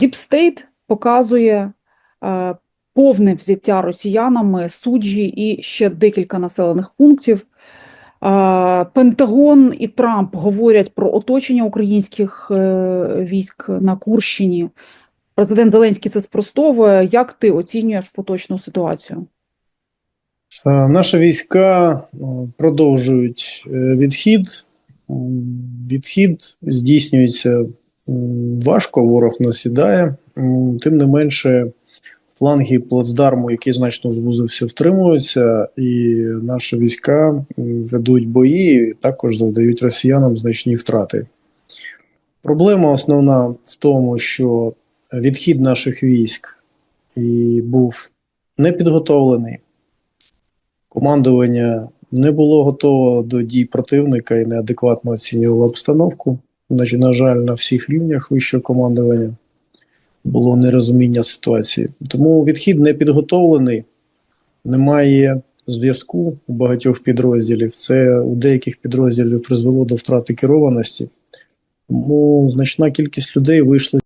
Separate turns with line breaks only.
Діпстейт показує е, повне взяття росіянами суджі і ще декілька населених пунктів. Е, Пентагон і Трамп говорять про оточення українських е, військ на Курщині. Президент Зеленський це спростовує. Як ти оцінюєш поточну ситуацію?
Е, Наші війська е, продовжують е, відхід. Відхід здійснюється важко, ворог насідає. Тим не менше, фланги плацдарму, який значно звузився, втримуються, і наші війська ведуть бої, і також завдають росіянам значні втрати. Проблема основна в тому, що відхід наших військ і був непідготовлений. Командування не було готово до дій противника і неадекватно оцінювало обстановку. На жаль, на всіх рівнях вищого командування було нерозуміння ситуації. Тому відхід не підготовлений, немає зв'язку у багатьох підрозділів. Це у деяких підрозділів призвело до втрати керованості. Тому значна кількість людей вийшли